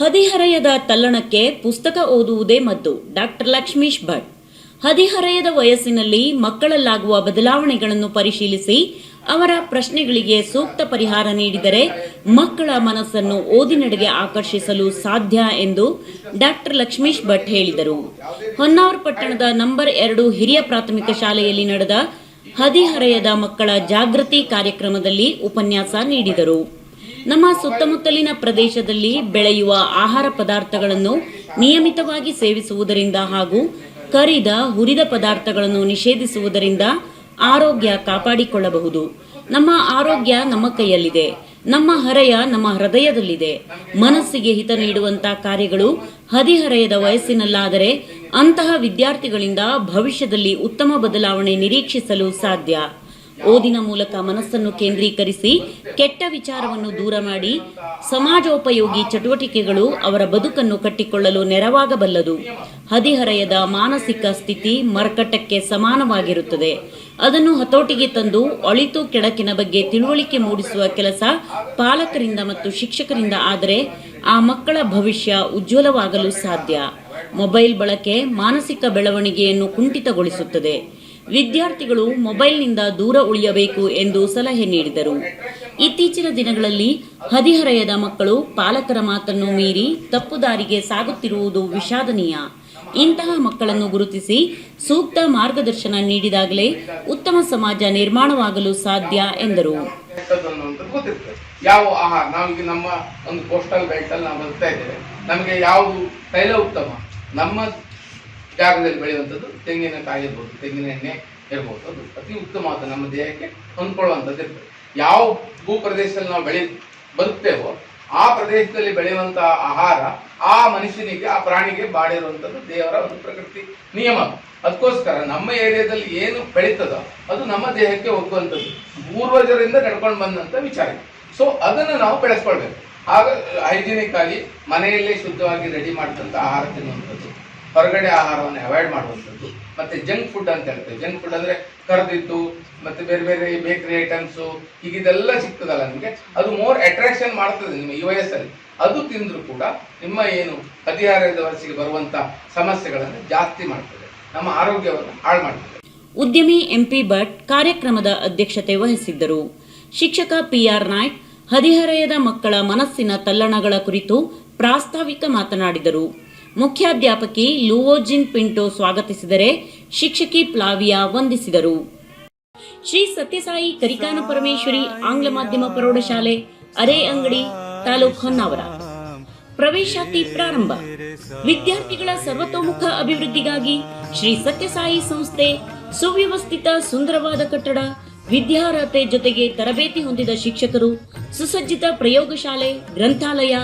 ಹದಿಹರೆಯದ ತಲ್ಲಣಕ್ಕೆ ಪುಸ್ತಕ ಓದುವುದೇ ಮದ್ದು. ಡಾಕ್ಟರ್ ಲಕ್ಷ್ಮೀಶ್ ಭಟ್. ಹದಿಹರೆಯದ ವಯಸ್ಸಿನಲ್ಲಿ ಮಕ್ಕಳಲ್ಲಾಗುವ ಬದಲಾವಣೆಗಳನ್ನು ಪರಿಶೀಲಿಸಿ ಅವರ ಪ್ರಶ್ನೆಗಳಿಗೆ ಸೂಕ್ತ ಪರಿಹಾರ ನೀಡಿದರೆ ಮಕ್ಕಳ ಮನಸ್ಸನ್ನು ಓದಿನೆಡೆಗೆ ಆಕರ್ಷಿಸಲು ಸಾಧ್ಯ ಎಂದು ಡಾಕ್ಟರ್ ಲಕ್ಷ್ಮೀಶ್ ಭಟ್ ಹೇಳಿದರು. ಹೊನ್ನಾವರ ಪಟ್ಟಣದ ನಂಬರ್ ಎರಡು ಹಿರಿಯ ಪ್ರಾಥಮಿಕ ಶಾಲೆಯಲ್ಲಿ ನಡೆದ ಹದಿಹರೆಯದ ಮಕ್ಕಳ ಜಾಗೃತಿ ಕಾರ್ಯಕ್ರಮದಲ್ಲಿ ಉಪನ್ಯಾಸ ನೀಡಿದರು. ನಮ್ಮ ಸುತ್ತಮುತ್ತಲಿನ ಪ್ರದೇಶದಲ್ಲಿ ಬೆಳೆಯುವ ಆಹಾರ ಪದಾರ್ಥಗಳನ್ನು ನಿಯಮಿತವಾಗಿ ಸೇವಿಸುವುದರಿಂದ ಹಾಗೂ ಕರಿದ, ಹುರಿದ ಪದಾರ್ಥಗಳನ್ನು ನಿಷೇಧಿಸುವುದರಿಂದ ಆರೋಗ್ಯ ಕಾಪಾಡಿಕೊಳ್ಳಬಹುದು. ನಮ್ಮ ಆರೋಗ್ಯ ನಮ್ಮ ಕೈಯಲ್ಲಿದೆ. ನಮ್ಮ ಹರೆಯ ನಮ್ಮ ಹೃದಯದಲ್ಲಿದೆ. ಮನಸ್ಸಿಗೆ ಹಿತ ನೀಡುವಂತಹ ಕಾರ್ಯಗಳು ಹದಿಹರೆಯದ ವಯಸ್ಸಿನಲ್ಲಾದರೆ ಅಂತಹ ವಿದ್ಯಾರ್ಥಿಗಳಿಂದ ಭವಿಷ್ಯದಲ್ಲಿ ಉತ್ತಮ ಬದಲಾವಣೆ ನಿರೀಕ್ಷಿಸಲು ಸಾಧ್ಯ. ಓದಿನ ಮೂಲಕ ಮನಸ್ಸನ್ನು ಕೇಂದ್ರೀಕರಿಸಿ ಕೆಟ್ಟ ವಿಚಾರವನ್ನು ದೂರ ಮಾಡಿ ಸಮಾಜೋಪಯೋಗಿ ಚಟುವಟಿಕೆಗಳು ಅವರ ಬದುಕನ್ನು ಕಟ್ಟಿಕೊಳ್ಳಲು ನೆರವಾಗಬಲ್ಲದು. ಹದಿಹರೆಯದ ಮಾನಸಿಕ ಸ್ಥಿತಿ ಮರ್ಕಟಕ್ಕೆ ಸಮಾನವಾಗಿರುತ್ತದೆ. ಅದನ್ನು ಹತೋಟಿಗೆ ತಂದು ಅಳಿತು ಕೆಳಕಿನ ಬಗ್ಗೆ ತಿಳುವಳಿಕೆ ಮೂಡಿಸುವ ಕೆಲಸ ಪಾಲಕರಿಂದ ಮತ್ತು ಶಿಕ್ಷಕರಿಂದ ಆದರೆ ಆ ಮಕ್ಕಳ ಭವಿಷ್ಯ ಉಜ್ವಲವಾಗಲು ಸಾಧ್ಯ. ಮೊಬೈಲ್ ಬಳಕೆ ಮಾನಸಿಕ ಬೆಳವಣಿಗೆಯನ್ನು ಕುಂಠಿತಗೊಳಿಸುತ್ತದೆ. ವಿದ್ಯಾರ್ಥಿಗಳು ಮೊಬೈಲ್ನಿಂದ ದೂರ ಉಳಿಯಬೇಕು ಎಂದು ಸಲಹೆ ನೀಡಿದರು. ಇತ್ತೀಚಿನ ದಿನಗಳಲ್ಲಿ ಹದಿಹರೆಯದ ಮಕ್ಕಳು ಪಾಲಕರ ಮಾತನ್ನು ಮೀರಿ ತಪ್ಪು ದಾರಿಗೆ ಸಾಗುತ್ತಿರುವುದು ವಿಷಾದನೀಯ. ಇಂತಹ ಮಕ್ಕಳನ್ನು ಗುರುತಿಸಿ ಸೂಕ್ತ ಮಾರ್ಗದರ್ಶನ ನೀಡಿದಾಗಲೇ ಉತ್ತಮ ಸಮಾಜ ನಿರ್ಮಾಣವಾಗಲು ಸಾಧ್ಯ ಎಂದರು. ಯಾವ ಆಹಾರ ನಾವೀಗ ನಮ್ಮ ಒಂದು ಕೋಸ್ಟಲ್ ಬೆಲ್ಟ್ ನಾವು ಬರ್ತಾ ಇದ್ದೇವೆ. ನಮಗೆ ಯಾವುದು ತೈಲ ಉತ್ತಮ? ನಮ್ಮ ಜಾಗದಲ್ಲಿ ಬೆಳೆಯುವಂಥದ್ದು ತೆಂಗಿನಕಾಯಿ ಇರ್ಬೋದು, ತೆಂಗಿನ ಎಣ್ಣೆ ಇರ್ಬೋದು. ಅದು ಅತಿ ಉತ್ತಮವಾದ ನಮ್ಮ ದೇಹಕ್ಕೆ ಹೊಂದ್ಕೊಳ್ಳುವಂಥದ್ದು ಇರ್ತದೆ. ಯಾವ ಭೂ ಪ್ರದೇಶದಲ್ಲಿ ನಾವು ಬೆಳೆ ಬರುತ್ತೇವೋ ಆ ಪ್ರದೇಶದಲ್ಲಿ ಬೆಳೆಯುವಂತಹ ಆಹಾರ ಆ ಮನುಷ್ಯನಿಗೆ, ಆ ಪ್ರಾಣಿಗೆ ಬಾಡಿರುವಂಥದ್ದು ದೇವರ ಒಂದು ಪ್ರಕೃತಿ ನಿಯಮ. ಅದಕ್ಕೋಸ್ಕರ ನಮ್ಮ ಏರಿಯಾದಲ್ಲಿ ಏನು ಬೆಳೀತದೋ ಅದು ನಮ್ಮ ದೇಹಕ್ಕೆ ಒಗ್ಗುವಂಥದ್ದು. ಪೂರ್ವಜರಿಂದ ನಡ್ಕೊಂಡು ಬಂದಂತ ವಿಚಾರ ಸೊ ಅದನ್ನು ನಾವು ಬೆಳೆಸ್ಕೊಳ್ಬೇಕು. ಆಗ ಹೈಜಿನಿಕ್ ಆಗಿ ಮನೆಯಲ್ಲೇ ಶುದ್ಧವಾಗಿ ರೆಡಿ ಮಾಡಿದಂಥ ಆಹಾರ ತಿನ್ನುವಂಥದ್ದು. ಹೊರಗಡೆ ಆಹಾರವನ್ನು ಅವಾಯ್ಡ್ ಮಾಡುವಂಥದ್ದು. ಮತ್ತೆ ಜಂಕ್ ಫುಡ್ ಅಂತ ಹೇಳ್ತೇವೆ ಜಂಕ್ ಫುಡ್ ಅಂದ್ರೆ ಕರೆದಿದ್ದು, ಮತ್ತೆ ಬೇರೆ ಬೇರೆ ಬೇಕರಿ ಐಟಮ್ಸು ಈಗ ಇದೆಲ್ಲ ಸಿಗ್ತದಲ್ಲ ನಿಮಗೆ? ಅದು ಮೋರ್ ಅಟ್ರಾಕ್ಷನ್ ಮಾಡ್ತದೆ ನಿಮ್ಮ ಈ ವಯಸ್ಸಲ್ಲಿ ಅದು ತಿಂದ್ರು ಕೂಡ ನಿಮ್ಮ ಏನು ಹದಿಹಾರದ ವರ್ಷಕ್ಕೆ ಬರುವಂತ ಸಮಸ್ಯೆಗಳನ್ನು ಜಾಸ್ತಿ ಮಾಡ್ತದೆ. ನಮ್ಮ ಆರೋಗ್ಯವನ್ನು ಹಾಳು ಮಾಡ್ತದೆ. ಉದ್ಯಮಿ ಎಂಪಿ ಭಟ್ ಕಾರ್ಯಕ್ರಮದ ಅಧ್ಯಕ್ಷತೆ ವಹಿಸಿದ್ದರು. ಶಿಕ್ಷಕ ಪಿಆರ್ ನಾಯ್ಕ್ ಹದಿಹರೆಯದ ಮಕ್ಕಳ ಮನಸ್ಸಿನ ತಲ್ಲಣಗಳ ಕುರಿತು ಪ್ರಾಸ್ತಾವಿಕ ಮಾತನಾಡಿದರು. ಮುಖ್ಯಾಧ್ಯಾಪಕಿ ಲೂವೋಜಿನ್ ಪಿಂಟೋ ಸ್ವಾಗತಿಸಿದರೆ ಶಿಕ್ಷಕಿ ಪ್ಲಾವಿಯಾ ವಂದಿಸಿದರು. ಶ್ರೀ ಸತ್ಯಸಾಯಿ ಕರಿಕಾನ ಪರಮೇಶ್ವರಿ ಆಂಗ್ಲ ಮಾಧ್ಯಮ ಪ್ರೌಢಶಾಲೆ, ಅರೆ ಅಂಗಡಿ, ತಾಲೂಕು ಹೊನ್ನಾವರ. ಪ್ರವೇಶಾತಿ ಪ್ರಾರಂಭ. ವಿದ್ಯಾರ್ಥಿಗಳ ಸರ್ವತೋಮುಖ ಅಭಿವೃದ್ಧಿಗಾಗಿ ಶ್ರೀ ಸತ್ಯಸಾಯಿ ಸಂಸ್ಥೆ ಸುವ್ಯವಸ್ಥಿತ ಸುಂದರವಾದ ಕಟ್ಟಡ, ವಿದ್ಯಾರ್ಹತೆ ಜೊತೆಗೆ ತರಬೇತಿ ಹೊಂದಿದ ಶಿಕ್ಷಕರು, ಸುಸಜ್ಜಿತ ಪ್ರಯೋಗಶಾಲೆ, ಗ್ರಂಥಾಲಯ,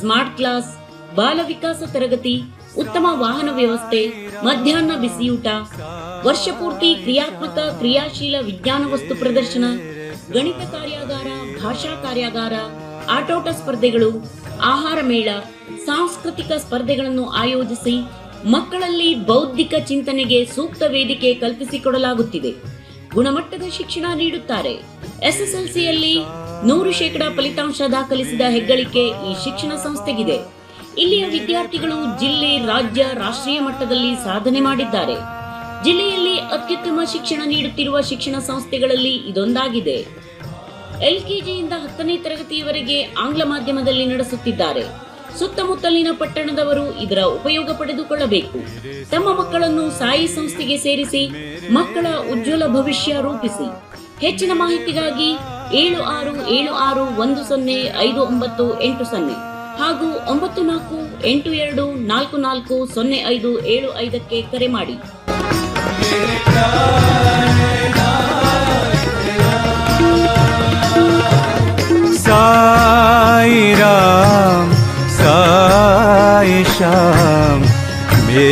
ಸ್ಮಾರ್ಟ್ ಕ್ಲಾಸ್ ಬಾಲ ವಿಕಾಸ ತರಗತಿ, ಉತ್ತಮ ವಾಹನ ವ್ಯವಸ್ಥೆ, ಮಧ್ಯಾಹ್ನ ಬಿಸಿಯೂಟ ವರ್ಷಪೂರ್ತಿ ಕ್ರಿಯಾತ್ಮಕ, ಕ್ರಿಯಾಶೀಲ ವಿಜ್ಞಾನ ವಸ್ತು ಪ್ರದರ್ಶನ, ಗಣಿತ ಕಾರ್ಯಾಗಾರ, ಭಾಷಾ ಕಾರ್ಯಾಗಾರ, ಆಟೋಟ ಸ್ಪರ್ಧೆಗಳು, ಆಹಾರ ಮೇಳ, ಸಾಂಸ್ಕೃತಿಕ ಸ್ಪರ್ಧೆಗಳನ್ನು ಆಯೋಜಿಸಿ ಮಕ್ಕಳಲ್ಲಿ ಬೌದ್ಧಿಕ ಚಿಂತನೆಗೆ ಸೂಕ್ತ ವೇದಿಕೆ ಕಲ್ಪಿಸಿಕೊಡಲಾಗುತ್ತಿದೆ. ಗುಣಮಟ್ಟದ ಶಿಕ್ಷಣ ನೀಡುತ್ತಾರೆ. ಎಸ್ಎಸ್ಎಲ್ಸಿಯಲ್ಲಿ ನೂರು ಶೇಕಡಾ ಫಲಿತಾಂಶ ದಾಖಲಿಸಿದ ಹೆಗ್ಗಳಿಕೆ ಈ ಶಿಕ್ಷಣ ಸಂಸ್ಥೆಗಿದೆ. ಇಲ್ಲಿಯ ವಿದ್ಯಾರ್ಥಿಗಳು ಜಿಲ್ಲೆ, ರಾಜ್ಯ, ರಾಷ್ಟ್ರೀಯ ಮಟ್ಟದಲ್ಲಿ ಸಾಧನೆ ಮಾಡಿದ್ದಾರೆ. ಜಿಲ್ಲೆಯಲ್ಲಿ ಅತ್ಯುತ್ತಮ ಶಿಕ್ಷಣ ನೀಡುತ್ತಿರುವ ಶಿಕ್ಷಣ ಸಂಸ್ಥೆಗಳಲ್ಲಿ ಇದೊಂದಾಗಿದೆ. ಎಲ್ಕೆಜಿಯಿಂದ ಹತ್ತನೇ ತರಗತಿಯವರೆಗೆ ಆಂಗ್ಲ ಮಾಧ್ಯಮದಲ್ಲಿ ನಡೆಸುತ್ತಿದ್ದಾರೆ. ಸುತ್ತಮುತ್ತಲಿನ ಪಟ್ಟಣದವರು ಇದರ ಉಪಯೋಗ ಪಡೆದುಕೊಳ್ಳಬೇಕು. ತಮ್ಮ ಮಕ್ಕಳನ್ನು ಸಾಯಿ ಸಂಸ್ಥೆಗೆ ಸೇರಿಸಿ ಮಕ್ಕಳ ಉಜ್ವಲ ಭವಿಷ್ಯ ರೂಪಿಸಿ. ಹೆಚ್ಚಿನ ಮಾಹಿತಿಗಾಗಿ ಏಳು ಆರು ಏಳು ಆರು ಒಂದು ಸೊನ್ನೆ ಐದು ಒಂಬತ್ತು ಎಂಟು ಸೊನ್ನೆ. ಹಾಗೂ ಒಂಬತ್ತು ನಾಲ್ಕು ಎಂಟು ಎರಡು ನಾಲ್ಕು ನಾಲ್ಕು ಸೊನ್ನೆ ಐದು ಏಳು ಐದಕ್ಕೆ ಕರೆ ಮಾಡಿ. ಸಾಯಿ ರಾಮ್ ಸಾಯಿ ಶಾಮ್ ಮೇ